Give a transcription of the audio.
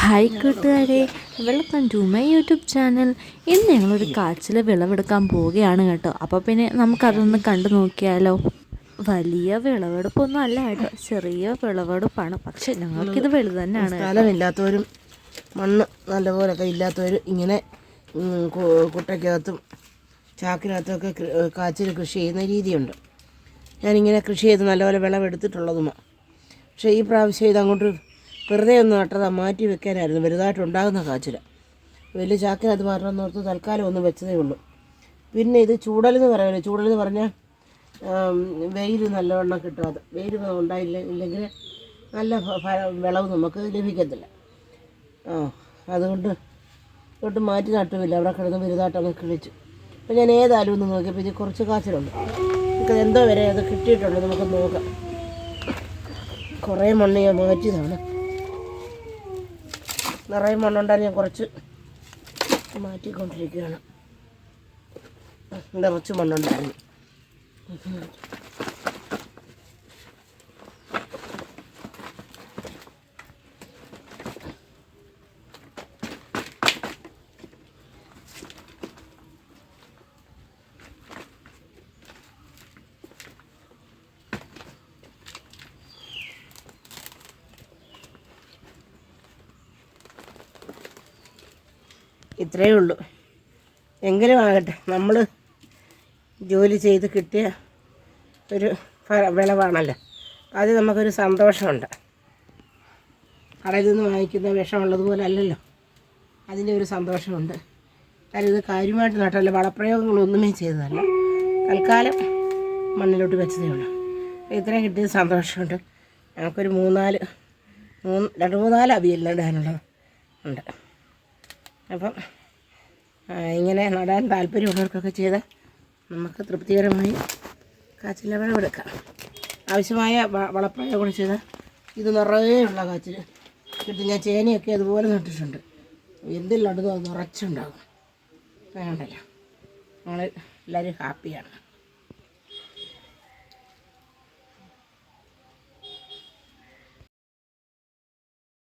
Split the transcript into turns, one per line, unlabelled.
Hi കൂട്ടുകാരെ. Welcome to my YouTube channel ഇന്ന് ഞങ്ങളൊരു കാച്ചിൽ വിളവെടുക്കാൻ പോവുകയാണ് കേട്ടോ. അപ്പോൾ പിന്നെ നമുക്കതൊന്ന് കണ്ടു നോക്കിയാലോ? വലിയ വിളവെടുപ്പൊന്നും അല്ല കേട്ടോ. ചെറിയ വിളവെടുപ്പാണ്. പക്ഷെ ഞങ്ങൾക്കിത് വലുത് തന്നെയാണ്
സ്ഥലമില്ലാത്തവരും മണ്ണ് നല്ലപോലൊക്കെ ഇല്ലാത്തവരും ഇങ്ങനെ കുട്ടയ്ക്കകത്തും ചാക്കിനകത്തൊക്കെ കാച്ചിൽ കൃഷി ചെയ്യുന്ന രീതിയുണ്ട്. ഞാനിങ്ങനെ കൃഷി ചെയ്ത് നല്ലപോലെ വിളവെടുത്തിട്ടുള്ളതുമാണ്. പക്ഷേ ഈ പ്രാവശ്യം ഇതങ്ങോട്ട് വെറുതെ ഒന്ന് നട്ടതാ മാറ്റി വെക്കാനായിരുന്നു. വലുതായിട്ട് ഉണ്ടാകുന്ന കാച്ചില. വലിയ ചാക്കിനകത്ത് മാറണമെന്ന് ഓർത്ത് തൽക്കാലം ഒന്ന് വെച്ചതേ ഉള്ളൂ. പിന്നെ ഇത് ചൂടലെന്ന് പറയുമല്ലോ ചൂടലെന്ന് പറഞ്ഞാൽ വെയിൽ നല്ലവണ്ണം കിട്ടാതെ. വെയിൽ ഉണ്ടായില്ല ഇല്ലെങ്കിൽ നല്ല വിളവ് നമുക്ക് ലഭിക്കത്തില്ല. ആ അതുകൊണ്ട് ഇങ്ങോട്ട് മാറ്റി നട്ടുമില്ല. അവിടെ കിടന്ന് വലുതായിട്ട് അങ്ങ് കിളിച്ചു. അപ്പോൾ ഞാൻ ഏതായാലും ഒന്ന് നോക്കിയപ്പോൾ ഇത് കുറച്ച് കാച്ചിലുണ്ട്. നമുക്ക് എന്തോ വരെ അത് കിട്ടിയിട്ടുണ്ട്. നമുക്ക് നോക്കാം. കുറേ മണ്ണ് ഞാൻ മാറ്റിയതാണ്. നിറയെ മണ്ണുണ്ടായി ഞാൻ കുറച്ച് മാറ്റിക്കൊണ്ടിരിക്കുകയാണ്. നിറച്ച് മണ്ണുണ്ടായിരുന്നു ഇത്രയേ ഉള്ളൂ. എങ്കിലും ആകട്ടെ നമ്മൾ ജോലി ചെയ്ത് കിട്ടിയ ഒരു വിളവാണല്ലോ. അത് നമുക്കൊരു സന്തോഷമുണ്ട്. കടയിൽ നിന്ന് വാങ്ങിക്കുന്ന വിഷമുള്ളതുപോലെ അല്ലല്ലോ. അതിന്റെ ഒരു സന്തോഷമുണ്ട്. കാര്യം ഇത് കാര്യമായിട്ട് നട്ടല്ല വളപ്രയോഗങ്ങളൊന്നുമേ ചെയ്തതല്ല. തൽക്കാലം മണ്ണിലോട്ട് വെച്ചതേ ഉള്ളൂ. ഇത്രയും കിട്ടിയത് സന്തോഷമുണ്ട്. ഞങ്ങൾക്കൊരു മൂന്നാൽ മൂന്ന് രണ്ട് മൂന്നാൽ അവിയെല്ലാം ഇടാനുള്ളത് ഉണ്ട്. അപ്പം ഇങ്ങനെ നടാൻ താല്പര്യമുള്ളവർക്കൊക്കെ ചെയ്ത് നമുക്ക് തൃപ്തികരമായി കാച്ചിൽ വിളവെടുക്കാം ആവശ്യമായ വ- കൂടെ ചെയ്ത് ഇത് നിറയെ ഉള്ള കാച്ചിൽ കിട്ടും. ഞാൻ ചേനയൊക്കെ അതുപോലെ നട്ടിട്ടുണ്ട്. എന്തിൽ അത് നിറച്ചുണ്ടാകും വേണ്ടല്ലോ. നമ്മൾ എല്ലാവരും ഹാപ്പിയാണ്.